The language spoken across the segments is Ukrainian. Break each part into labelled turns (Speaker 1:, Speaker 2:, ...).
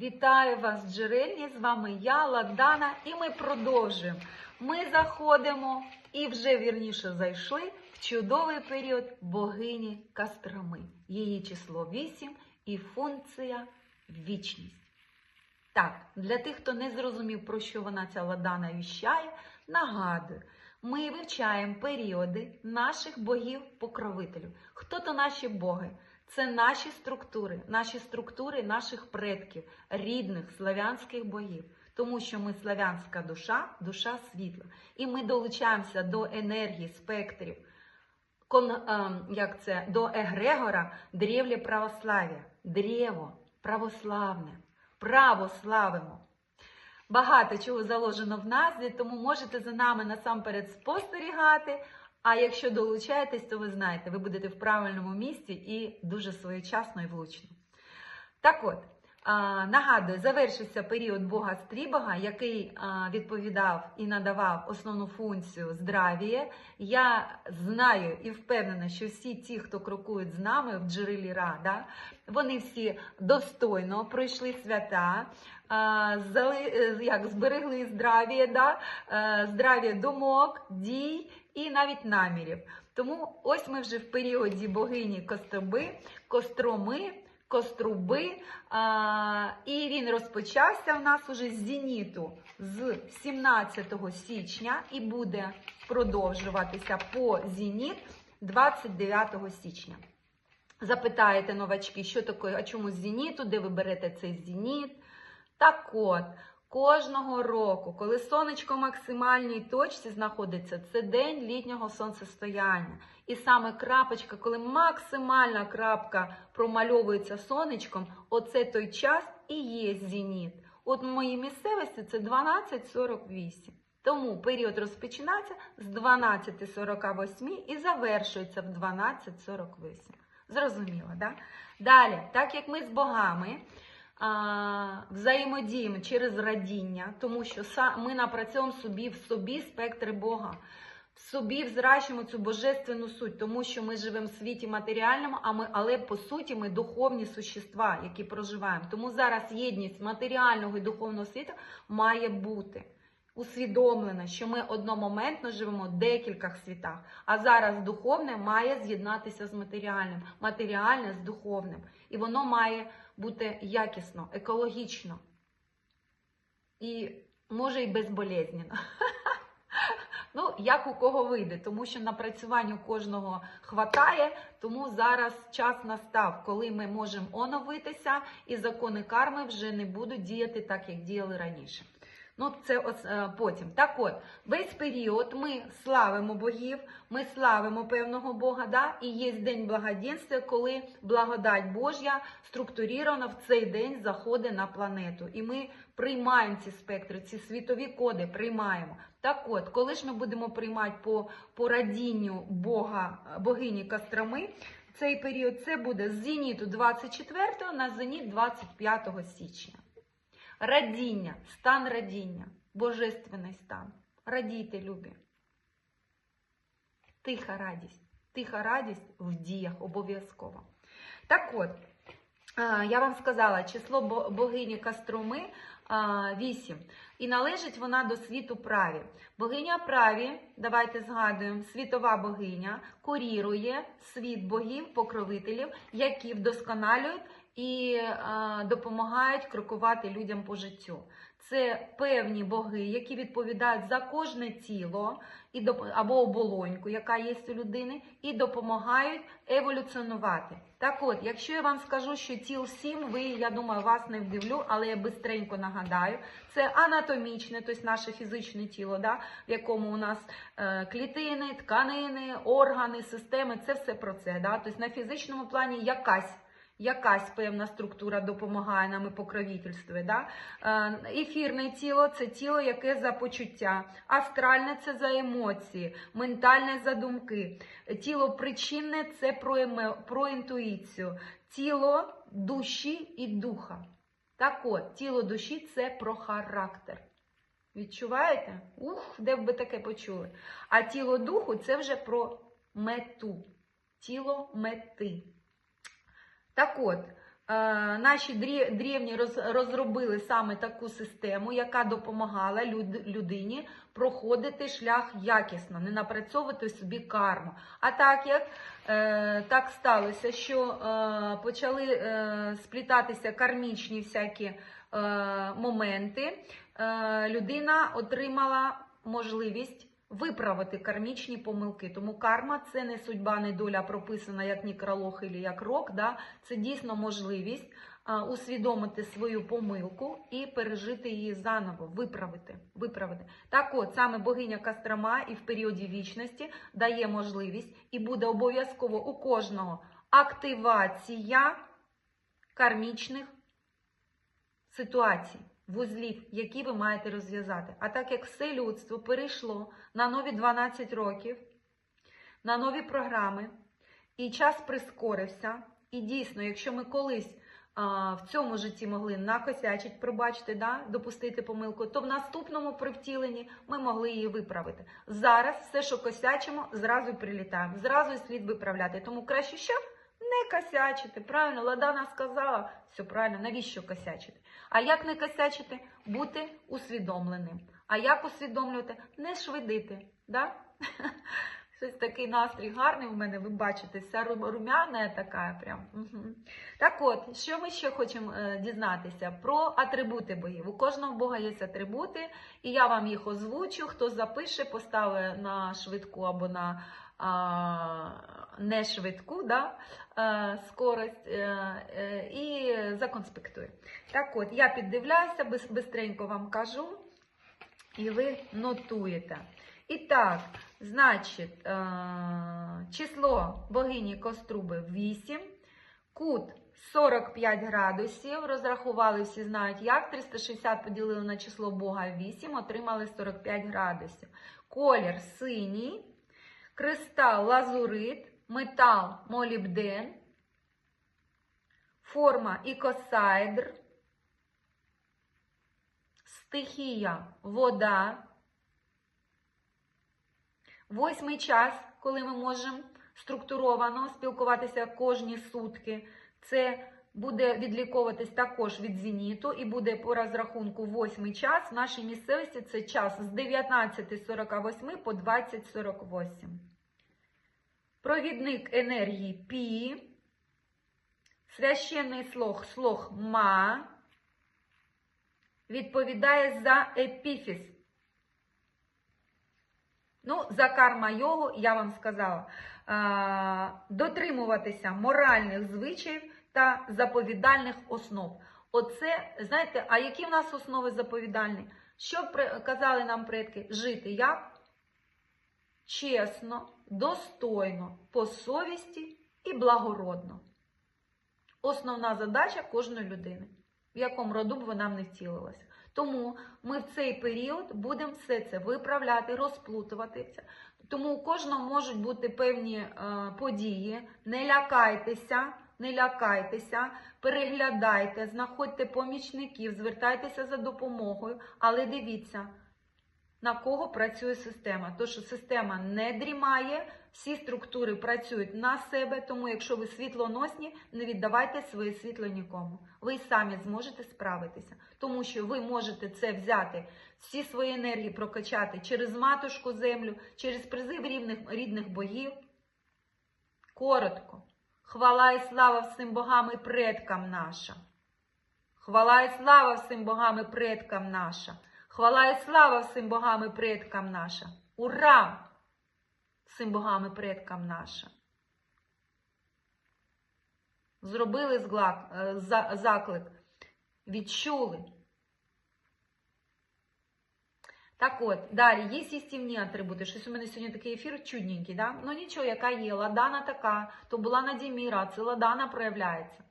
Speaker 1: Вітаю вас, джерельні! З вами я, Ладана, і ми продовжуємо. Ми заходимо і вже вірніше зайшли в чудовий період богині Костроми. Її число 8 і функція вічність. Так, для тих, хто не зрозумів, про що вона ця ладана віщає, нагадую, ми вивчаємо періоди наших богів-покровителів. Хто то наші боги? Це наші структури, наші структури наших предків, рідних славянських богів. Тому що ми славянська душа, душа світла. І ми долучаємося до енергії, спектрів, кон, е, як це, до егрегора древлє православ'я. Древо, православне, право славимо. Багато чого заложено в назві, тому можете за нами насамперед спостерігати. А якщо долучаєтесь, то ви знаєте, ви будете в правильному місці і дуже своєчасно і влучно. Так от, нагадую, завершився період Бога Стрібога, який відповідав і надавав основну функцію здравіє. Я знаю і впевнена, що всі ті, хто крокують з нами в джерелі Рада, вони всі достойно пройшли свята, е, як, зберегли здравіє, да? е, здравіє думок, дій і навіть намірів. Тому ось ми вже в періоді богині Костроби, Костроми, Коструби, а, і він розпочався в нас уже з зеніту з 17 січня і буде продовжуватися по зеніт 29 січня. Запитаєте новачки, що таке, а чому з зеніту, де ви берете цей зеніт? Так от, кожного року, коли сонечко в максимальній точці знаходиться, це день літнього сонцестояння. І саме крапочка, коли максимальна крапка промальовується сонечком, оце той час і є зеніт. От в моїй місцевості це 12.48. Тому період розпочинається з 12.48 і завершується в 12.48. Зрозуміло, да? Далі, так як ми з богами взаємодіємо через радіння, тому що ми напрацьовуємо собі в собі спектри Бога, в собі взращуємо цю божественну суть, тому що ми живемо в світі матеріальному, а ми, але по суті ми духовні существа, які проживаємо. Тому зараз єдність матеріального і духовного світу має бути. Усвідомлено, що ми одномоментно живемо в декількох світах, а зараз духовне має з'єднатися з матеріальним, матеріальне з духовним. І воно має бути якісно, екологічно і може і безболезненно. Ну, як у кого вийде, тому що напрацювань у кожного хватає, тому зараз час настав, коли ми можемо оновитися, і закони карми вже не будуть діяти так, як діяли раніше. Ну, це ос- е, потім. Так от, весь період ми славимо богів, ми славимо певного Бога, да? і є День благоденствия, коли благодать Божя структурірована в цей день заходить на планету. І ми приймаємо ці спектри, ці світові коди приймаємо. Так от, коли ж ми будемо приймати по, по радінню Бога, богині Костроми, цей період це буде з зеніту 24 на зеніт 25 січня. Радіння, стан радіння, божественний стан. Радійте, любі. Тиха радість. Тиха радість в діях обов'язково. Так от, я вам сказала, число богині Костроми 8. І належить вона до світу праві. Богиня праві, давайте згадуємо, світова богиня курірує світ богів, покровителів, які вдосконалюють і допомагають крокувати людям по життю. Це певні боги, які відповідають за кожне тіло і або оболоньку, яка є у людини, і допомагають еволюціонувати. Так от, якщо я вам скажу, що тіл 7, ви, я думаю, вас не вдивлю, але я бистренько нагадаю, це анатомічне, тобто наше фізичне тіло, да, в якому у нас е, клітини, тканини, органи, системи, це все про це. Да? Тобто на фізичному плані якась. Якась певна структура допомагає нам і покровительствує. Да? Е, Ефірне тіло це тіло, яке за почуття, астральне це за емоції, ментальне за думки. Тіло причинне це про, еме, про інтуїцію, тіло душі і духа. Так от, тіло душі це про характер. Відчуваєте? Ух, де б ви таке почули? А тіло духу це вже про мету. Тіло мети. Так от, Е, Наші древні розробили саме таку систему, яка допомагала людині проходити шлях якісно, не напрацьовувати собі карму. А так як е, так сталося, що е, почали сплітатися кармічні всякі моменти, людина отримала можливість виправити кармічні помилки. Тому карма це не судьба, не доля прописана як нікролог і як рок. Да? Це дійсно можливість а, усвідомити свою помилку і пережити її заново, виправити. виправити. Так от, саме богиня Кострома і в періоді вічності дає можливість, і буде обов'язково у кожного активація кармічних ситуацій, вузлів, які ви маєте розв'язати. А так як все людство перейшло на нові 12 років, на нові програми, і час прискорився, і дійсно, якщо ми колись а, в цьому житті могли накосячить, пробачте, да, допустити помилку, то в наступному привтіленні ми могли її виправити. Зараз все, що косячимо, зразу прилітаємо, зразу слід виправляти. Тому краще що? Не косячити. Правильно, Ладана сказала, все правильно, навіщо косячити? А як не косячити? Бути усвідомленим. А як усвідомлювати? Не швидити. Да? Щось такий настрій гарний у мене, ви бачите, вся румяна така прям. Угу. Так от, що ми ще хочемо е, дізнатися про атрибути богів. У кожного бога є атрибути, і я вам їх озвучу. Хто запише, поставить на швидку або на не швидку, да, е, скорость е, е, і законспектує. Так от, я піддивляюся, бистренько вам кажу, і ви нотуєте. І так, значить, число богині Коструби 8, кут 45 градусів. Розрахували, всі знають як. 360 поділили на число Бога 8, отримали 45 градусів. Колір синій, кристал лазурит, метал молібден, форма ікосайдр, стихія вода. Восьмий час, коли ми можемо структуровано спілкуватися кожні сутки, це буде відліковуватись також від зеніту і буде по розрахунку восьмий час. В нашій місцевості це час з 19.48 по 20.48. Провідник енергії Пі, священний слог, слог Ма, відповідає за епіфіс. Ну, за карма йогу я вам сказала. Дотримуватися моральних звичаїв та заповідальних основ. Оце, знаєте, а які в нас основи заповідальні? Що казали нам предки? Жити як? Чесно, достойно, по совісті і благородно. Основна задача кожної людини, в якому роду б вона не втілилася. Тому ми в цей період будемо все це виправляти, розплутуватися. Тому у кожного можуть бути певні е, події. Не лякайтеся, не лякайтеся, переглядайте, знаходьте помічників, звертайтеся за допомогою, але дивіться, на кого працює система. То, що система не дрімає, всі структури працюють на себе, тому якщо ви світлоносні, не віддавайте своє світло нікому. Ви самі зможете справитися, тому що ви можете це взяти, всі свої енергії прокачати через матушку землю, через призив рівних, рідних богів. Коротко. Хвала і слава всім богам і предкам наша. Хвала і слава всім богам і предкам наша. Хвала і слава всім богам і предкам наша. Ура! Всім богам і предкам наша. Зробили е, за- заклик, відчули. Так от, далі, є істівні атрибути. Щось у мене сьогодні такий ефір чудненький, да? Ну нічого, яка є, ладана така, то була Надіміра, це ладана проявляється.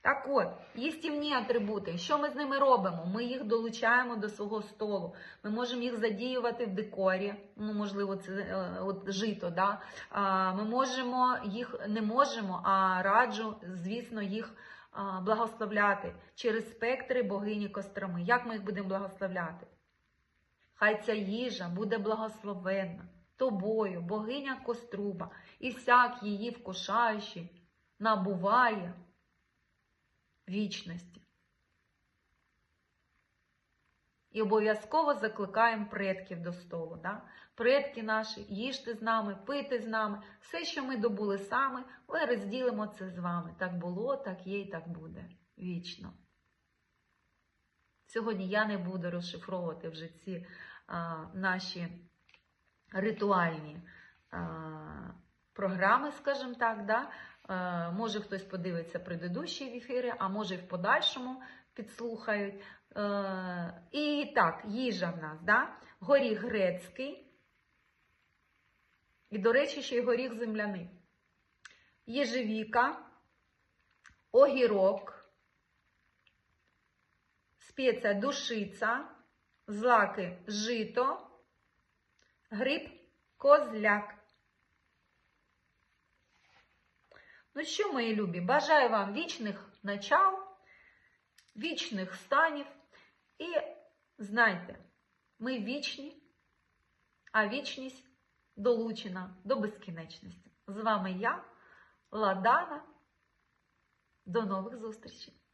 Speaker 1: Так от, їстівні атрибути. Що ми з ними робимо? Ми їх долучаємо до свого столу. Ми можемо їх задіювати в декорі. Ну, можливо, це е, от жито. Да? А, ми можемо їх не можемо, а раджу, звісно, їх благословляти через спектри богині Костроми. Як ми їх будемо благословляти? Хай ця їжа буде благословенна тобою, богиня Коструба, і всяк її вкушаючий набуває вічності. І обов'язково закликаємо предків до столу. Да? Предки наші, їжте з нами, пийте з нами. Все, що ми добули саме, ми розділимо це з вами. Так було, так є і так буде. Вічно. Сьогодні я не буду розшифровувати вже ці наші ритуальні програми, скажімо так. Да? Може хтось подивиться предыдущі ефіри, а може і в подальшому підслухають. І так, їжа в нас, да? горіх грецький. І, до речі, ще й горіх земляний. Єжевіка, огірок, спеція душиця, злаки жито, гриб козляк. Ну що, мої любі, бажаю вам вічних начал, вічних станів. І знайте, ми вічні, а вічність долучена до безкінечності. З вами я, Ладана. До нових зустрічей!